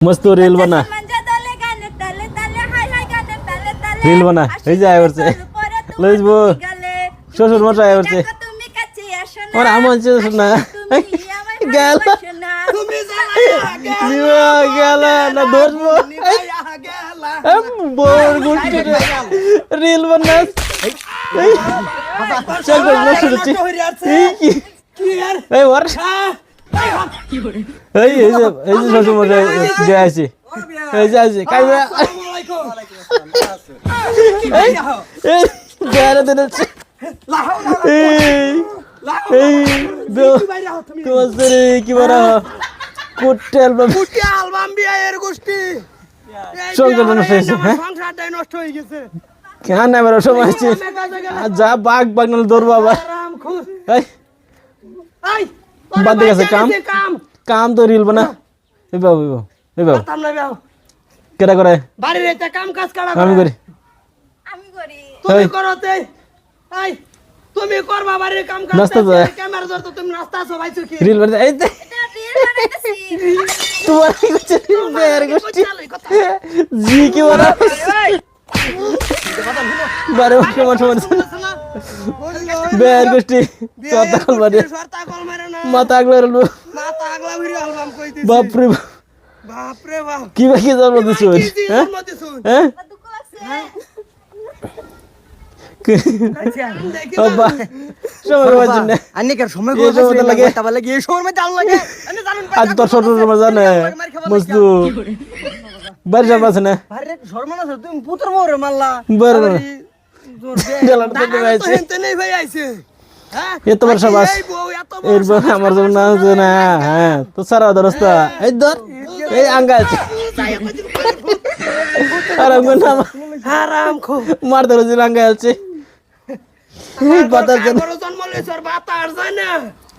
मस्त रील बना रील बना এই যে আয় করছে লইজ বউ শ্বশুর মশাই আয় করছে ওর আমার হচ্ছে না গেল নিবা গেল না ধরবো বোর গুটি রিল বানাস চল চল না শুনছি এই ওর এই এই যে এই যে শ্বশুর মশাই যে আছে এই যে আছে কাই এই এই গারে দিনছে এই এই দো তোমার সরে কি বড় কোটে অ্যালবাম। সংসার নষ্ট হয়েছে? নষ্ট গেছে। কেন এবার সময় আছে আর যা বাঘ বাঘ নাহলে ধরবো আবার বাদ দিয়ে গেছে কাম? কাম তো রিল বানা এই বাবু এই বাবু না কেটা করে বাড়ির এটা কাম কাজ করা আমি করি আমি করি তুমি এই। করো তে এই তুমি করবা বাড়ির কাম কাজ নাস্তা তো। ক্যামেরা ধরতো তুমি নাস্তা আছো ভাইছো কি রিল বানা এই তোমার কি করছে বের গোষ্ঠী জি কি বড় বারে সমান সমান বের গোষ্ঠী কথা কল মারে মাথা আগলে রলবো মাথা আগলা ভিড় আলবাম কইতেছি বাপরে বাপ। বাপ। রে বাপ কি বা কি জন্ম দিছো হ্যাঁ? হ্যাঁ বাড়ি যাব আছে? না? আরে শর্মানা তুমি পুত্র মোরে মারলা। হ্যাঁ? এত বড় এর বউ আমার জন্য না। হচ্ছে না হ্যাঁ তো সারা দরস্তা এই ধর এই আঙ্গা আছে। আর আমি না আরাম খো মার ধরে আঙ্গা আছে। বাতাস জন্ম লইছ আর বাতা যায় না।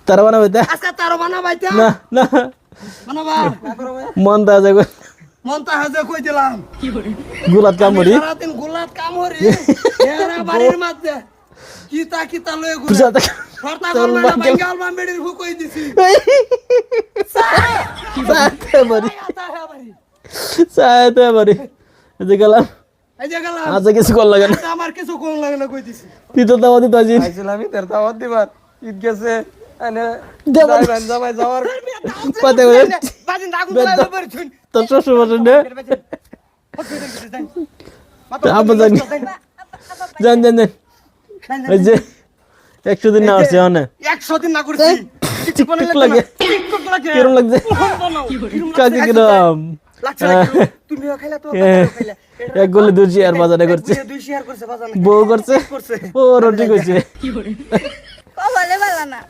তারা বানাবে আজকে তারও বানাবাইতা না না। বানাবা। মন দা যাবে। মন তা হাজে কই দিলাম গুলাত কাম করি সারাদিন গুলাত কাম হরি এরা বাড়ির মধ্যে কিতা কিতা লয়ে ঘুরে। করবে না বাঙ্গাল- বেড়ির ভুক কই দিছি? সাথে বাড়ি হে সাথে বাড়ি এই যে গেলাম। আজ কিছু কর লাগে না। আজকে আমার কিছু কোন লাগে না কই দিছি? তুই তো দাওয়া দিতে আইছিলাম আমি তার দাওয়াত দিবার। ঈদ গেছে যাইবেন জামাই যাওয়ার। পাতে বাজিন দাগুন বেদ- লাগবে বরছুন তোর শ্বশুর বাসন নে আবার জানি জান জান জান এই যে একশো দিন না আসছে অনেক 100 দিন না করছি কিরম লাগছে কাকে কিরম এক গলে দুই বাজারে করছে দুই শেয়ার করছে বাজার বউ করছে করছে ও রুটি করছে না